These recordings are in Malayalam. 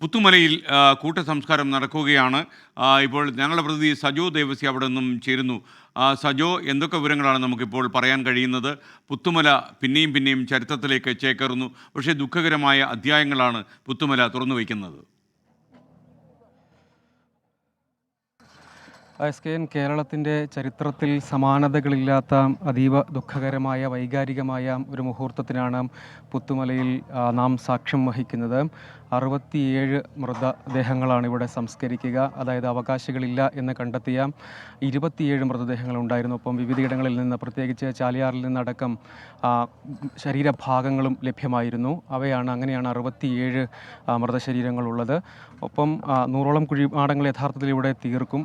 പുത്തുമലയിൽ കൂട്ട സംസ്കാരം നടക്കുകയാണ്. ഇപ്പോൾ ഞങ്ങളുടെ പ്രതിനിധി സജോ ദേവസി അവിടെ നിന്നും ചേരുന്നു. സജോ എന്തൊക്കെ വിവരങ്ങളാണ് നമുക്കിപ്പോൾ പറയാൻ കഴിയുന്നത്? പുത്തുമല പിന്നെയും പിന്നെയും ചരിത്രത്തിലേക്ക് ചേക്കേറുന്നു. പക്ഷേ ദുഃഖകരമായ അധ്യായങ്ങളാണ് പുത്തുമല തുറന്നു വയ്ക്കുന്നത്. എസ് കെ എൻ കേരളത്തിന്റെ ചരിത്രത്തിൽ സമാനതകളില്ലാത്ത അതീവ ദുഃഖകരമായ വൈകാരികമായ ഒരു മുഹൂർത്തത്തിനാണ് പുത്തുമലയിൽ നാം സാക്ഷ്യം വഹിക്കുന്നത്. അറുപത്തിയേഴ് മൃതദേഹങ്ങളാണ് ഇവിടെ സംസ്കരിക്കുക. അതായത് അവകാശികളില്ല എന്ന് കണ്ടെത്തിയ ഇരുപത്തിയേഴ് മൃതദേഹങ്ങൾ ഉണ്ടായിരുന്നു. ഒപ്പം വിവിധയിടങ്ങളിൽ നിന്ന് പ്രത്യേകിച്ച് ചാലിയാറിൽ നിന്നടക്കം ശരീരഭാഗങ്ങളും ലഭ്യമായിരുന്നു. അവയാണ് അങ്ങനെയാണ് അറുപത്തിയേഴ് മൃതശരീരങ്ങളുള്ളത്. ഒപ്പം നൂറോളം കുഴിമാടങ്ങൾ യഥാർത്ഥത്തിൽ ഇവിടെ തീർക്കും.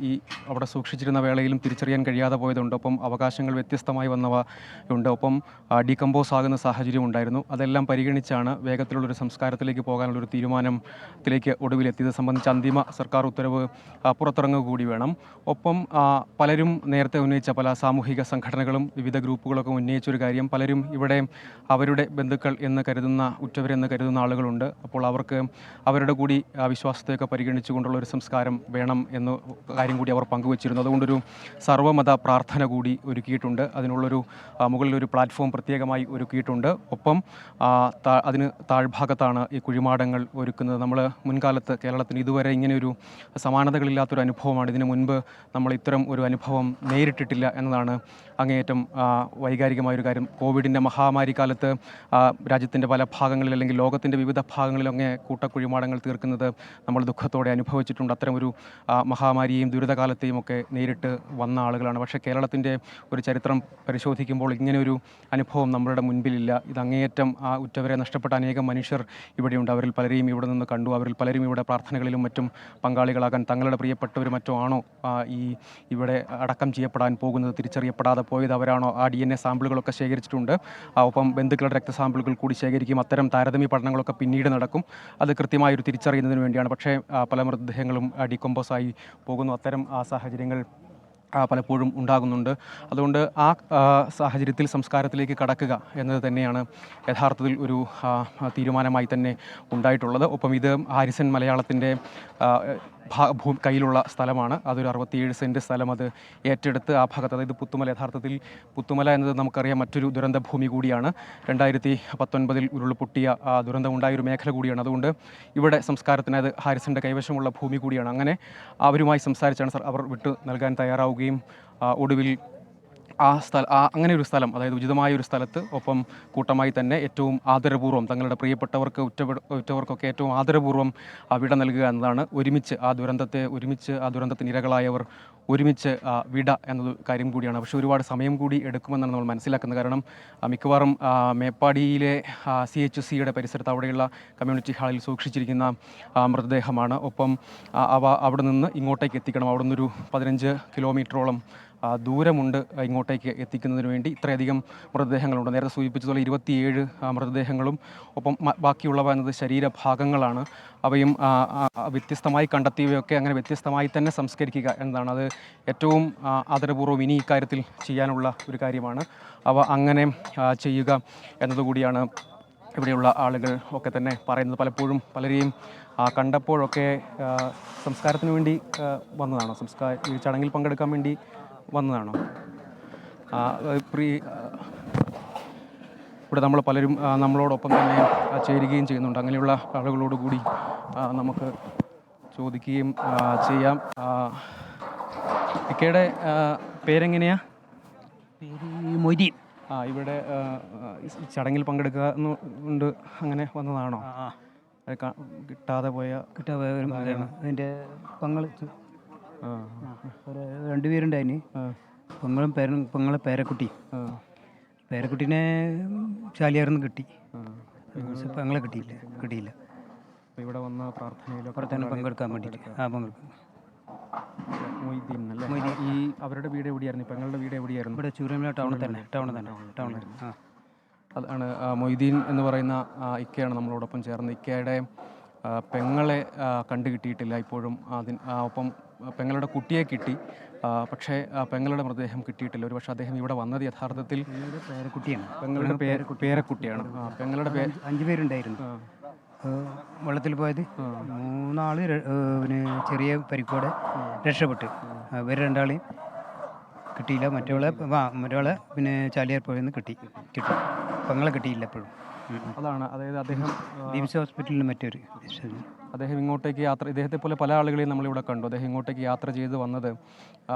ഈ അവിടെ സൂക്ഷിച്ചിരുന്ന വേളയിലും തിരിച്ചറിയാൻ കഴിയാതെ പോയതുണ്ട്. ഒപ്പം അവകാശങ്ങൾ വ്യത്യസ്തമായി വന്നവ ഉണ്ട്. ഒപ്പം ഡീകമ്പോസ് ആകുന്ന സാഹചര്യം ഉണ്ടായിരുന്നു. അതെല്ലാം പരിഗണിച്ചാണ് വേഗത്തിലുള്ളൊരു സംസ്കാരത്തിലേക്ക് പോകാനുള്ളൊരു തീരുമാനത്തിലേക്ക് ഒടുവിലെത്തിയത്. സംബന്ധിച്ച് അന്തിമ സർക്കാർ ഉത്തരവ് പുറത്തിറങ്ങുക കൂടി വേണം. ഒപ്പം പലരും നേരത്തെ ഉന്നയിച്ച പല സാമൂഹിക സംഘടനകളും വിവിധ ഗ്രൂപ്പുകളൊക്കെ ഉന്നയിച്ചൊരു കാര്യം പലരും ഇവിടെ അവരുടെ ബന്ധുക്കൾ എന്ന് കരുതുന്ന ഉറ്റവരെന്ന് കരുതുന്ന ആളുകളുണ്ട്. അപ്പോൾ അവർക്ക് അവരുടെ കൂടി വിശ്വാസത്തെയൊക്കെ പരിഗണിച്ചുകൊണ്ടുള്ള ഒരു സംസ്കാരം വേണം എന്ന് കാര്യം കൂടി അവർ പങ്കുവച്ചിരുന്നു. അതുകൊണ്ടൊരു സർവമത പ്രാർത്ഥന കൂടി ഒരുക്കിയിട്ടുണ്ട്. അതിനുള്ളൊരു മുകളിലൊരു പ്ലാറ്റ്ഫോം പ്രത്യേകമായി ഒരുക്കിയിട്ടുണ്ട്. ഒപ്പം അതിന് താഴ്ഭാഗത്താണ് ഈ കുഴിമാടങ്ങൾ ഒരുക്കുന്നത്. നമ്മൾ മുൻകാലത്ത് കേരളത്തിന് ഇതുവരെ ഇങ്ങനെയൊരു സമാനതകളില്ലാത്തൊരു അനുഭവമാണ്. ഇതിനു മുൻപ് നമ്മൾ ഇത്തരം ഒരു അനുഭവം നേരിട്ടിട്ടില്ല എന്നതാണ് അങ്ങേയറ്റം വൈകാരികമായൊരു കാര്യം. കോവിഡിന്റെ മഹാമാരി കാലത്ത് രാജ്യത്തിന്റെ പല ഭാഗങ്ങളിൽ അല്ലെങ്കിൽ ലോകത്തിന്റെ വിവിധ ഭാഗങ്ങളിലൊക്കെ കൂട്ടക്കുഴിമാടങ്ങൾ തീർക്കുന്നത് നമ്മൾ ദുഃഖത്തോടെ അനുഭവിച്ചിട്ടുണ്ട്. അത്തരമൊരു മഹാമാരിയെയും മഹാമാരിയെയും ദുരിതകാലത്തെയും ഒക്കെ നേരിട്ട് വന്ന ആളുകളാണ്. പക്ഷേ കേരളത്തിന്റെ ഒരു ചരിത്രം പരിശോധിക്കുമ്പോൾ ഇങ്ങനെയൊരു അനുഭവം നമ്മളുടെ മുൻപിലില്ല. ഇത് അങ്ങേയറ്റം ആ ഉറ്റവരെ നഷ്ടപ്പെട്ട അനേകം മനുഷ്യർ ഇവിടെയുണ്ട്. അവരിൽ പലരെയും ഇവിടെ നിന്ന് കണ്ടു. അവരിൽ പലരും ഇവിടെ പ്രാർത്ഥനകളിലും മറ്റും പങ്കാളികളാകാൻ തങ്ങളുടെ പ്രിയപ്പെട്ടവർ മറ്റോ ആണോ ഈ ഇവിടെ അടക്കം ചെയ്യപ്പെടാൻ പോകുന്നത് തിരിച്ചറിയപ്പെടാതെ പോയത് അവരാണോ? ആ ഡി എൻ എ സാമ്പിളുകളൊക്കെ ശേഖരിച്ചിട്ടുണ്ട്. ഒപ്പം ബന്ധുക്കളുടെ രക്തസാമ്പിളുകൾ കൂടി ശേഖരിക്കും. അത്തരം താരതമ്യ പഠനങ്ങളൊക്കെ പിന്നീട് നടക്കും. അത് കൃത്യമായൊരു തിരിച്ചറിയുന്നതിന് വേണ്ടിയാണ്. പക്ഷേ പല മൃതദേഹങ്ങളും ഡിക്കോമ്പോസായി പോകുന്നു. അത്തരം ആ സാഹചര്യങ്ങൾ പലപ്പോഴും ഉണ്ടാകുന്നുണ്ട്. അതുകൊണ്ട് ആ സാഹചര്യത്തിൽ സംസ്കാരത്തിലേക്ക് കടക്കുക എന്നത് തന്നെയാണ് യഥാർത്ഥത്തിൽ ഒരു തീരുമാനമായി തന്നെ ഉണ്ടായിട്ടുള്ളത്. ഒപ്പം ഇത് ഹാരിസൺ മലയാളത്തിന്റെ ഭാ കയ്യിലുള്ള സ്ഥലമാണ്. അതൊരു അറുപത്തിയേഴ് സെന്റ് സ്ഥലം അത് ഏറ്റെടുത്ത് ആ ഭാഗത്ത് അതായത് പുത്തുമല യഥാർത്ഥത്തിൽ പുത്തുമല എന്നത് നമുക്കറിയാം മറ്റൊരു ദുരന്ത ഭൂമി കൂടിയാണ്. രണ്ടായിരത്തി പത്തൊൻപതിൽ ഉരുൾപൊട്ടിയ ആ, ദുരന്തമുണ്ടായ ഒരു മേഖല കൂടിയാണ്. അതുകൊണ്ട് ഇവിടെ സംസ്കാരത്തിന് അത് ഹാരിസിന്റെ കൈവശമുള്ള ഭൂമി കൂടിയാണ്. അങ്ങനെ അവരുമായി സംസാരിച്ചാണ് സർ അവർ വിട്ടു നൽകാൻ തയ്യാറാവുകയും ഒടുവിൽ ആ സ്ഥല ആ അങ്ങനെ ഒരു സ്ഥലം അതായത് ഉചിതമായ ഒരു സ്ഥലത്ത് ഒപ്പം കൂട്ടമായി തന്നെ ഏറ്റവും ആദരപൂർവം തങ്ങളുടെ പ്രിയപ്പെട്ടവർക്ക് ഉറ്റവ ഉറ്റവർക്കൊക്കെ ഏറ്റവും ആദരപൂർവം ആ വിട നൽകുക എന്നതാണ് ഒരുമിച്ച് ആ ദുരന്തത്തെ ഒരുമിച്ച് ആ ദുരന്തത്തിന് ഇരകളായവർ ഒരുമിച്ച് വിട എന്നത് കാര്യം കൂടിയാണ്. പക്ഷേ ഒരുപാട് സമയം കൂടി എടുക്കുമെന്നാണ് നമ്മൾ മനസ്സിലാക്കുന്നത്. കാരണം മിക്കവാറും മേപ്പാടിയിലെ സി എച്ച് സിയുടെ പരിസരത്ത് അവിടെയുള്ള കമ്മ്യൂണിറ്റി ഹാളിൽ സൂക്ഷിച്ചിരിക്കുന്ന മൃതദേഹമാണ്. ഒപ്പം അവ അവിടെ നിന്ന് ഇങ്ങോട്ടേക്ക് എത്തിക്കണം. അവിടെ നിന്നൊരു പതിനഞ്ച് കിലോമീറ്ററോളം ദൂരമുണ്ട് ഇങ്ങോട്ടേക്ക് എത്തിക്കുന്നതിന് വേണ്ടി. ഇത്രയധികം മൃതദേഹങ്ങളുണ്ട്. നേരത്തെ സൂചിപ്പിച്ചതുപോലെ ഇരുപത്തിയേഴ് മൃതദേഹങ്ങളും ഒപ്പം ബാക്കിയുള്ളവ എന്നത് ശരീരഭാഗങ്ങളാണ്. അവയും വ്യത്യസ്തമായി കണ്ടെത്തിയവയൊക്കെ അങ്ങനെ വ്യത്യസ്തമായി തന്നെ സംസ്കരിക്കുക എന്നതാണ്. അത് ഏറ്റവും ആദരപൂർവം ഇനി ഇക്കാര്യത്തിൽ ചെയ്യാനുള്ള ഒരു കാര്യമാണ്. അവ അങ്ങനെ ചെയ്യുക എന്നതുകൂടിയാണ് ഇവിടെയുള്ള ആളുകൾ ഒക്കെ തന്നെ പറയുന്നത്. പലപ്പോഴും പലരെയും കണ്ടപ്പോഴൊക്കെ സംസ്കാരത്തിന് വേണ്ടി വന്നതാണ്. സംസ്കാര ചടങ്ങിൽ പങ്കെടുക്കാൻ വേണ്ടി വന്നതാണോ? പ്രീ ഇവിടെ നമ്മൾ പലരും നമ്മളോടൊപ്പം തന്നെ ചേരുകയും ചെയ്യുന്നുണ്ട്. അങ്ങനെയുള്ള ആളുകളോട് കൂടി നമുക്ക് ചോദിക്കുകയും ചെയ്യാം. ഇക്കയുടെ പേരെങ്ങനെയാ? പേര് മൊയ്തീൻ. ആ ഇവിടെ ചടങ്ങിൽ പങ്കെടുക്കുക എന്നുണ്ട് അങ്ങനെ വന്നതാണോ? കിട്ടാതെ പോയ കിട്ടാതെ അതിന്റെ പങ്ങൾ ആ, ഒരു രണ്ടുപേരുണ്ടായിന്. ആ, പെങ്ങളും പേരും പെങ്ങളെ പേരക്കുട്ടി. പേരക്കുട്ടീനെ ചാലിയാർന്ന് കിട്ടി. പെങ്ങളെ കിട്ടിയില്ല. കിട്ടിയില്ല. ഇവിടെ വന്ന പ്രാർത്ഥനയിലൊക്കെ പുറത്താണ് പങ്കെടുക്കാൻ വേണ്ടിയിട്ട്. ആ പങ്കെടുക്കും. മൊയ്തീൻ അല്ലേ? ഈ അവരുടെ വീട് എവിടെയായിരുന്നു? പെങ്ങളുടെ വീട് എവിടെയായിരുന്നു? ഇവിടെ ചൂരമല ടൗണിൽ തന്നെ. ടൗണിൽ തന്നെ. ടൗണിൽ ആ. അതാണ് മൊയ്തീൻ എന്ന് പറയുന്ന ഇക്കയാണ് നമ്മളോടൊപ്പം ചേർന്ന് ഇക്കയുടെ പെങ്ങളെ കണ്ടുകിട്ടിയിട്ടില്ല. കണ്ടു കിട്ടിയിട്ടില്ല ഇപ്പോഴും അതിന് ഒപ്പം പെങ്ങളുടെ കുട്ടിയെ കിട്ടി. പക്ഷേ പെങ്ങളുടെ മൃതദേഹം കിട്ടിയിട്ടില്ല. ഒരു പക്ഷേ അദ്ദേഹം ഇവിടെ വന്നത് യഥാർത്ഥത്തിൽ പേരക്കുട്ടിയാണ്. പെങ്ങളുടെ പേര് പേരക്കുട്ടിയാണ്. പെങ്ങളുടെ പേര് അഞ്ച് പേരുണ്ടായിരുന്നു. വെള്ളത്തിൽ പോയത് മൂന്നാൾ പിന്നെ ചെറിയ പരിക്കോടെ രക്ഷപ്പെട്ട്. ഇവർ രണ്ടാളെയും കിട്ടിയില്ല. മറ്റവളെ മറ്റേ മറ്റവളെ പിന്നെ ചാലിയാർ പോയെന്ന് നിന്ന് കിട്ടി. കിട്ടി. പെങ്ങളെ കിട്ടിയില്ല എപ്പോഴും. അതാണ്. അതായത് അദ്ദേഹം ബിംസ് ഹോസ്പിറ്റലിൽ മറ്റൊരു അദ്ദേഹം ഇങ്ങോട്ടേക്ക് യാത്ര ഇദ്ദേഹത്തെ പോലെ പല ആളുകളെയും നമ്മളിവിടെ കണ്ടു. അദ്ദേഹം ഇങ്ങോട്ടേക്ക് യാത്ര ചെയ്ത് വന്നത്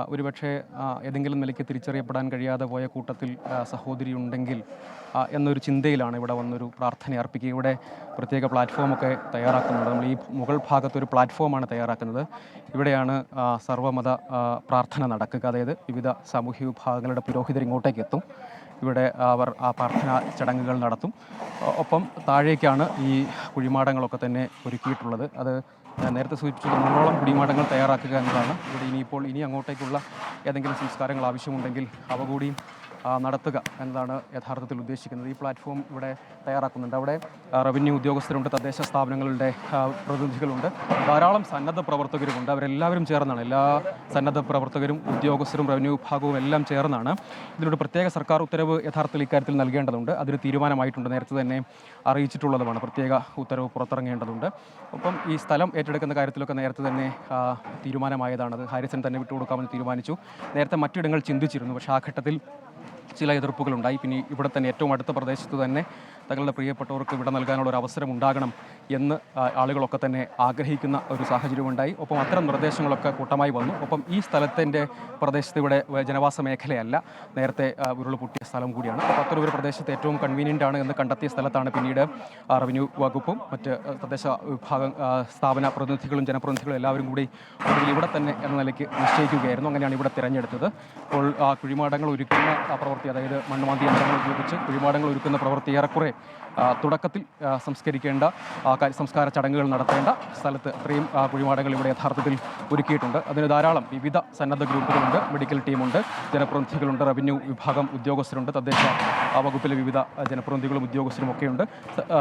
ഒരുപക്ഷെ ഏതെങ്കിലും നിലയ്ക്ക് തിരിച്ചറിയപ്പെടാൻ കഴിയാതെ പോയ കൂട്ടത്തിൽ സഹോദരി ഉണ്ടെങ്കിൽ എന്നൊരു ചിന്തയിലാണ് ഇവിടെ വന്നൊരു പ്രാർത്ഥന അർപ്പിക്കുക. ഇവിടെ പ്രത്യേക പ്ലാറ്റ്ഫോമൊക്കെ തയ്യാറാക്കുന്നുണ്ട്. നമ്മൾ ഈ മുകൾ ഭാഗത്ത് ഒരു പ്ലാറ്റ്ഫോമാണ് തയ്യാറാക്കുന്നത്. ഇവിടെയാണ് സർവമത സർവമത പ്രാർത്ഥന നടക്കുക. അതായത് വിവിധ സാമൂഹ്യ വിഭാഗങ്ങളുടെ പുരോഹിതർ ഇങ്ങോട്ടേക്ക് എത്തും. ഇവിടെ അവർ ആ പ്രാർത്ഥനാ ചടങ്ങുകൾ നടത്തും. ഒപ്പം താഴേക്കാണ് ഈ കുഴിമാടങ്ങളൊക്കെ തന്നെ ഒരുക്കിയിട്ടുള്ളത്. അത് നേരത്തെ സൂചിപ്പിച്ചത് നൂറോളം കുടിമാടങ്ങൾ തയ്യാറാക്കുക എന്നതാണ്. ഇവിടെ ഇനിയിപ്പോൾ ഇനി അങ്ങോട്ടേക്കുള്ള ഏതെങ്കിലും സംസ്കാരങ്ങൾ ആവശ്യമുണ്ടെങ്കിൽ അവ കൂടി ആ, നടത്തുക എന്നതാണ് യഥാർത്ഥത്തിൽ ഉദ്ദേശിക്കുന്നത്. ഈ പ്ലാറ്റ്ഫോം ഇവിടെ തയ്യാറാക്കുന്നുണ്ട്. അവിടെ റവന്യൂ ഉദ്യോഗസ്ഥരുണ്ട് തദ്ദേശ സ്ഥാപനങ്ങളുടെ പ്രതിനിധികളുണ്ട്. ധാരാളം സന്നദ്ധ പ്രവർത്തകരുമുണ്ട്. അവരെല്ലാവരും ചേർന്നാണ്. എല്ലാ സന്നദ്ധ പ്രവർത്തകരും ഉദ്യോഗസ്ഥരും റവന്യൂ വിഭാഗവും എല്ലാം ചേർന്നാണ്. ഇതിനൊരു പ്രത്യേക സർക്കാർ ഉത്തരവ് യഥാർത്ഥത്തിൽ ഇക്കാര്യത്തിൽ നൽകേണ്ടതുണ്ട്. അതിന് തീരുമാനമായിട്ടുണ്ട്. നേരത്തെ തന്നെ അറിയിച്ചിട്ടുള്ളതുമാണ്. പ്രത്യേക ഉത്തരവ് പുറത്തിറങ്ങേണ്ടതുണ്ട്. ഒപ്പം ഈ സ്ഥലം ഏറ്റെടുക്കുന്ന കാര്യത്തിലൊക്കെ നേരത്തെ തന്നെ തീരുമാനമായതാണ്. അത് ഹാരിസൺ തന്നെ വിട്ടുകൊടുക്കാമെന്ന് തീരുമാനിച്ചു. നേരത്തെ മറ്റിടങ്ങൾ ചിന്തിച്ചിരുന്നു. പക്ഷേ ആ ഘട്ടത്തിൽ ചില എതിർപ്പുകളുണ്ടായി. പിന്നെ ഇവിടെ തന്നെ ഏറ്റവും അടുത്ത പ്രദേശത്ത് തന്നെ തങ്ങളുടെ പ്രിയപ്പെട്ടവർക്ക് ഇവിടെ നൽകാനുള്ള ഒരു അവസരം ഉണ്ടാകണം എന്ന് ആളുകളൊക്കെ തന്നെ ആഗ്രഹിക്കുന്ന ഒരു സാഹചര്യമുണ്ടായി ഒപ്പം അത്തരം നിർദ്ദേശങ്ങളൊക്കെ കൂട്ടമായി വന്നു. ഒപ്പം ഈ സ്ഥലത്തിന്റെ പ്രദേശത്ത് ഇവിടെ ജനവാസ മേഖലയല്ല. നേരത്തെ ഉരുൾ പൊട്ടിയ സ്ഥലം കൂടിയാണ്. അപ്പോൾ അത്തരം ഒരു പ്രദേശത്ത് ഏറ്റവും കൺവീനിയന്റ് ആണ് എന്ന് കണ്ടെത്തിയ സ്ഥലത്താണ് പിന്നീട് റവന്യൂ വകുപ്പും മറ്റ് തദ്ദേശ വിഭാഗം സ്ഥാപന പ്രതിനിധികളും ജനപ്രതിനിധികളും എല്ലാവരും കൂടി ഇവിടെ തന്നെ എന്ന നിലയ്ക്ക് നിശ്ചയിക്കുകയായിരുന്നു. അങ്ങനെയാണ് ഇവിടെ തിരഞ്ഞെടുത്തത്. അപ്പോൾ ആ കുഴിമാടങ്ങൾ ഒരുക്കുന്ന പ്രവൃത്തി അതായത് മണ്ണുമാന്തി യന്ത്രങ്ങൾ ഉപയോഗിച്ച് കുഴിമാടങ്ങൾ ഒരുക്കുന്ന പ്രവൃത്തി ഏറെക്കുറെ തുടക്കത്തിൽ സംസ്കരിക്കേണ്ട സംസ്കാര ചടങ്ങുകൾ നടത്തേണ്ട സ്ഥലത്ത് അത്രയും കുഴിമാടങ്ങൾ ഇവിടെ യഥാർത്ഥത്തിൽ ഒരുക്കിയിട്ടുണ്ട്. അതിന് ധാരാളം വിവിധ സന്നദ്ധ ഗ്രൂപ്പുകളുണ്ട് മെഡിക്കൽ ടീമുണ്ട് ജനപ്രതിനിധികളുണ്ട് റവന്യൂ വിഭാഗം ഉദ്യോഗസ്ഥരുണ്ട് തദ്ദേശ വകുപ്പിലെ വിവിധ ജനപ്രതിനിധികളും ഉദ്യോഗസ്ഥരും ഒക്കെയുണ്ട്.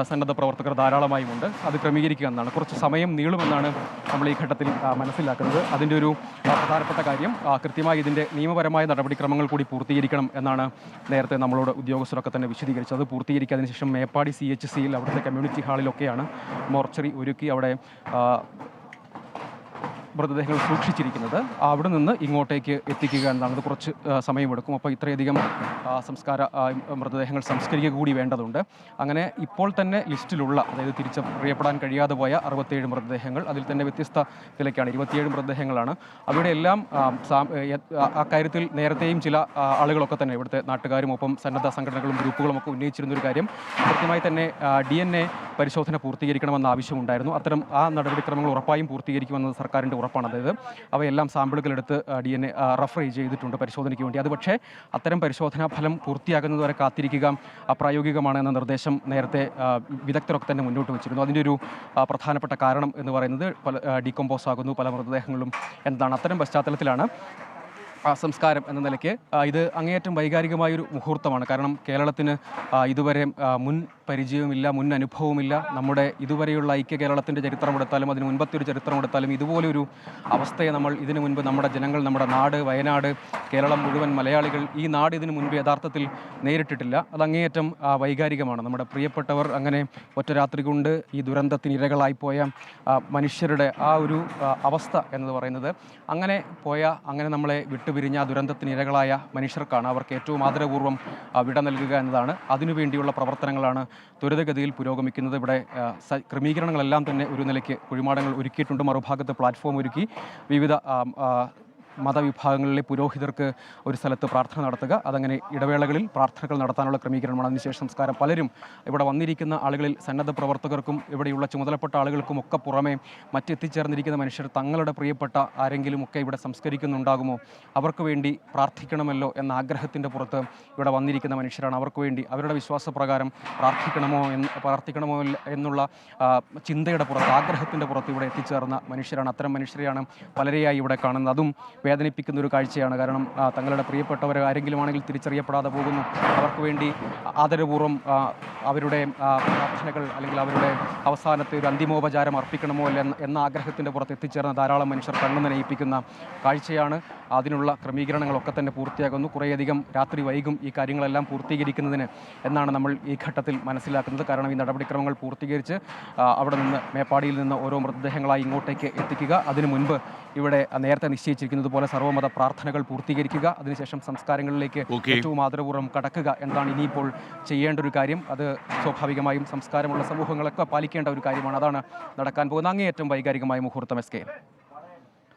സന്നദ്ധ പ്രവർത്തകർ ധാരാളമായും ഉണ്ട് അത് ക്രമീകരിക്കുക എന്നാണ്. കുറച്ച് സമയം നീളുമെന്നാണ് നമ്മൾ ഈ ഘട്ടത്തിൽ മനസ്സിലാക്കുന്നത്. അതിന്റെ ഒരു പ്രധാനപ്പെട്ട കാര്യം കൃത്യമായി ഇതിന്റെ നിയമപരമായ നടപടിക്രമങ്ങൾ കൂടി പൂർത്തീകരിക്കണം എന്നാണ് നേരത്തെ നമ്മളോട് ഉദ്യോഗസ്ഥരൊക്കെ തന്നെ വിശദീകരിച്ചത്. അത് അതിനുശേഷം ശേഷം മേപ്പാടി സി എച്ച് സിയിൽ അവിടുത്തെ കമ്മ്യൂണിറ്റി ഹാളിലൊക്കെയാണ് മോർച്ചറി ഒരുക്കി അവിടെ മൃതദേഹങ്ങൾ സൂക്ഷിച്ചിരിക്കുന്നത്. അവിടെ നിന്ന് ഇങ്ങോട്ടേക്ക് എത്തിക്കുക എന്നതാണ് കുറച്ച് സമയമെടുക്കും. അപ്പോൾ ഇത്രയധികം സംസ്കാര മൃതദേഹങ്ങൾ സംസ്കരിക്കുക കൂടി വേണ്ടതുണ്ട്. അങ്ങനെ ഇപ്പോൾ തന്നെ ലിസ്റ്റിലുള്ള അതായത് തിരിച്ചറിയപ്പെടാൻ കഴിയാതെ പോയ അറുപത്തേഴ് മൃതദേഹങ്ങൾ അതിൽ തന്നെ വ്യത്യസ്ത വിലയ്ക്കാണ് ഇരുപത്തിയേഴ് മൃതദേഹങ്ങളാണ്. അവയുടെ എല്ലാം ആ കാര്യത്തിൽ നേരത്തെയും ചില ആളുകളൊക്കെ തന്നെ ഇവിടുത്തെ നാട്ടുകാരും ഒപ്പം സന്നദ്ധ സംഘടനകളും ഗ്രൂപ്പുകളും ഒക്കെ ഉന്നയിച്ചിരുന്നൊരു കാര്യം. കൃത്യമായി തന്നെ ഡി എൻ എ പരിശോധന പൂർത്തീകരിക്കണമെന്ന ആവശ്യമുണ്ടായിരുന്നു. അത്തരം ആ നടപടിക്രമങ്ങൾ ഉറപ്പായും പൂർത്തീകരിക്കുമെന്നത് സർക്കാരിന്റെ ഉറപ്പാണ്. അതായത് അവയെല്ലാം സാമ്പിളുകളെടുത്ത് ഡി എൻ എ റഫർ ചെയ്തിട്ടുണ്ട് പരിശോധനയ്ക്ക് വേണ്ടി. അത് പക്ഷേ അത്തരം പരിശോധനാ ഫലം പൂർത്തിയാകുന്നതുവരെ കാത്തിരിക്കുക അപ്രായോഗികമാണ് എന്ന നിർദ്ദേശം നേരത്തെ വിദഗ്ധരൊക്കെ തന്നെ മുന്നോട്ട് വെച്ചിരുന്നു. അതിന്റെ ഒരു പ്രധാനപ്പെട്ട കാരണം എന്ന് പറയുന്നത് പല ഡീകമ്പോസ് ആകുന്നു പല മൃതദേഹങ്ങളും എന്നതാണ്. അത്തരം പശ്ചാത്തലത്തിലാണ് സംസ്കാരം എന്ന നിലയ്ക്ക് ഇത് അങ്ങേയറ്റം വൈകാരികമായൊരു മുഹൂർത്തമാണ്. കാരണം കേരളത്തിന് ഇതുവരെ മുൻ പരിചയവുമില്ല മുൻ അനുഭവവുമില്ല നമ്മുടെ ഇതുവരെയുള്ള ഐക്യ കേരളത്തിന്റെ ചരിത്രം എടുത്താലും അതിന് മുൻപത്തെ ഒരു ചരിത്രം എടുത്താലും ഇതുപോലൊരു അവസ്ഥയെ നമ്മൾ ഇതിനു മുൻപ് നമ്മുടെ ജനങ്ങൾ നമ്മുടെ നാട് വയനാട് കേരളം മുഴുവൻ മലയാളികൾ ഈ നാട് ഇതിനു മുൻപ് യഥാർത്ഥത്തിൽ നേരിട്ടിട്ടില്ല. അത് അങ്ങേയറ്റം വൈകാരികമാണ്. നമ്മുടെ പ്രിയപ്പെട്ടവർ അങ്ങനെ ഒറ്റ രാത്രി കൊണ്ട് ഈ ദുരന്തത്തിന് ഇരകളായി പോയ മനുഷ്യരുടെ ആ ഒരു അവസ്ഥ എന്ന് പറയുന്നത്. അങ്ങനെ പോയ അങ്ങനെ നമ്മളെ വിട്ടുപിരിഞ്ഞ ആ ദുരന്തത്തിന് ഇരകളായ മനുഷ്യർക്കാണ് അവർക്ക് ഏറ്റവും ആദരപൂർവം വിട നൽകുക എന്നതാണ്. അതിനുവേണ്ടിയുള്ള പ്രവർത്തനങ്ങളാണ് ത്വരിതഗതിയിൽ പുരോഗമിക്കുന്നത് ഇവിടെ ക്രമീകരണങ്ങളെല്ലാം തന്നെ ഒരു നിലയ്ക്ക് കുഴിമാടങ്ങൾ ഒരുക്കിയിട്ടുണ്ട്. മറുഭാഗത്ത് പ്ലാറ്റ്ഫോം ഒരുക്കി വിവിധ മതവിഭാഗങ്ങളിലെ പുരോഹിതർക്ക് ഒരു സ്ഥലത്ത് പ്രാർത്ഥന നടത്തുക. അതങ്ങനെ ഇടവേളകളിൽ പ്രാർത്ഥനകൾ നടത്താനുള്ള ക്രമീകരണമാണ് അതിനുശേഷം സംസ്കാരം. പലരും ഇവിടെ വന്നിരിക്കുന്ന ആളുകളിൽ സന്നദ്ധ പ്രവർത്തകർക്കും ഇവിടെയുള്ള ചുമതലപ്പെട്ട ആളുകൾക്കും ഒക്കെ പുറമെ മറ്റെത്തിച്ചേർന്നിരിക്കുന്ന മനുഷ്യർ തങ്ങളുടെ പ്രിയപ്പെട്ട ആരെങ്കിലും ഒക്കെ ഇവിടെ സംസ്കരിക്കുന്നുണ്ടാകുമോ? അവർക്ക് വേണ്ടി പ്രാർത്ഥിക്കണമല്ലോ എന്ന ആഗ്രഹത്തിന്റെ പുറത്ത് ഇവിടെ വന്നിരിക്കുന്ന മനുഷ്യരാണ്. അവർക്ക് വേണ്ടി അവരുടെ വിശ്വാസപ്രകാരം പ്രാർത്ഥിക്കണമോ എന്ന് പ്രാർത്ഥിക്കണമോ എന്നുള്ള ചിന്തയുടെ പുറത്ത് ആഗ്രഹത്തിന്റെ പുറത്ത് ഇവിടെ എത്തിച്ചേർന്ന മനുഷ്യരാണ്. അത്തരം മനുഷ്യരെയാണ് പലരെയായി ഇവിടെ കാണുന്നത്. അതും വേദനിപ്പിക്കുന്ന ഒരു കാഴ്ചയാണ്. കാരണം തങ്ങളുടെ പ്രിയപ്പെട്ടവർ ആരെങ്കിലും ആണെങ്കിൽ തിരിച്ചറിയപ്പെടാതെ പോകുന്നു. അവർക്ക് വേണ്ടി ആദരപൂർവം അവരുടെ പ്രാർത്ഥനകൾ അല്ലെങ്കിൽ അവരുടെ അവസാനത്തെ ഒരു അന്തിമോപചാരം അർപ്പിക്കണമോ അല്ല എന്ന- ആഗ്രഹത്തിന്റെ പുറത്ത് എത്തിച്ചേർന്ന ധാരാളം മനുഷ്യർ കണ്ണു നനയിപ്പിക്കുന്ന കാഴ്ചയാണ്. അതിനുള്ള ക്രമീകരണങ്ങളൊക്കെ തന്നെ പൂർത്തിയാകുന്നു. കുറേയധികം രാത്രി വൈകും ഈ കാര്യങ്ങളെല്ലാം പൂർത്തീകരിക്കുന്നതിന് എന്നാണ് നമ്മൾ ഈ ഘട്ടത്തിൽ മനസ്സിലാക്കുന്നത്. കാരണം ഈ നടപടിക്രമങ്ങൾ പൂർത്തീകരിച്ച് അവിടെ നിന്ന് മേപ്പാടിയിൽ നിന്ന് ഓരോ മൃതദേഹങ്ങളായി ഇങ്ങോട്ടേക്ക് എത്തിക്കുക. അതിനു മുൻപ് ഇവിടെ നേരത്തെ നിശ്ചയിച്ചിരിക്കുന്നത് പോലെ സർവമത പ്രാർത്ഥനകൾ പൂർത്തീകരിക്കുക അതിനുശേഷം സംസ്കാരങ്ങളിലേക്ക് ഏറ്റവും ആദരപൂർവം കടക്കുക എന്നതാണ് ഇനിയിപ്പോൾ ചെയ്യേണ്ട ഒരു കാര്യം. അത് സ്വാഭാവികമായും സംസ്കാരമുള്ള സമൂഹങ്ങളൊക്കെ പാലിക്കേണ്ട ഒരു കാര്യമാണ്. അതാണ് നടക്കാൻ പോകുന്ന അങ്ങേയറ്റം വൈകാരികമായ മുഹൂർത്തം എസ് കെ.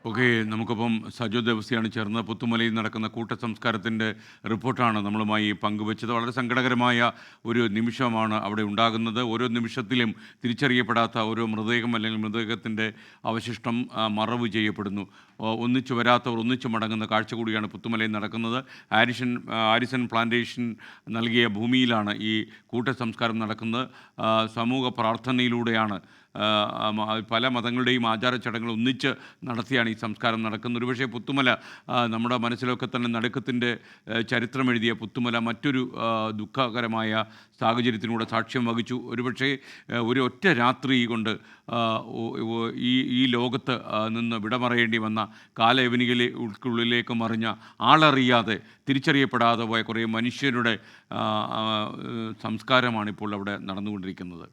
ഓക്കെ നമുക്കിപ്പം സജോ ദേവസ്യാണ് ചേർന്ന് പുത്തുമലയിൽ നടക്കുന്ന കൂട്ട സംസ്കാരത്തിന്റെ റിപ്പോർട്ടാണ് നമ്മളുമായി പങ്കുവച്ചത്. വളരെ സങ്കടകരമായ ഒരു നിമിഷമാണ് അവിടെ ഉണ്ടാകുന്നത്. ഓരോ നിമിഷത്തിലും തിരിച്ചറിയപ്പെടാത്ത ഓരോ മൃതദേഹം അല്ലെങ്കിൽ മൃതദേഹത്തിന്റെ അവശിഷ്ടം മറവ് ചെയ്യപ്പെടുന്നു. ഒന്നിച്ചു വരാത്തവർ ഒന്നിച്ചു മടങ്ങുന്ന കാഴ്ച കൂടിയാണ് പുത്തുമലയിൽ നടക്കുന്നത്. ആരിഷൻ ആരിസൺ പ്ലാന്റേഷൻ നൽകിയ ഭൂമിയിലാണ് ഈ കൂട്ട സംസ്കാരം നടക്കുന്നത് സമൂഹ പ്രാർത്ഥനയിലൂടെയാണ് പല മതങ്ങളുടെയും ആചാരച്ചടങ്ങുകൾ ഒന്നിച്ച് നടത്തിയാണ് ഈ സംസ്കാരം നടക്കുന്നത്. ഒരുപക്ഷെ പുത്തുമല നമ്മുടെ മനസ്സിലൊക്കെ തന്നെ നടുക്കത്തിന്റെ ചരിത്രം എഴുതിയ പുത്തുമല മറ്റൊരു ദുഃഖകരമായ സാഹചര്യത്തിനൂടെ സാക്ഷ്യം വഹിച്ചു. ഒരുപക്ഷെ ഒരു ഒറ്റ രാത്രി കൊണ്ട് ഈ ഈ ലോകത്ത് നിന്ന് വിടമറയേണ്ടി വന്ന കാലയവനികളെ ഉൾക്കുള്ളിലേക്ക് മറിഞ്ഞ ആളറിയാതെ തിരിച്ചറിയപ്പെടാതെ പോയ കുറേ മനുഷ്യരുടെ ആ, ആ, സംസ്കാരമാണ് ഇപ്പോൾ അവിടെ നടന്നുകൊണ്ടിരിക്കുന്നത്.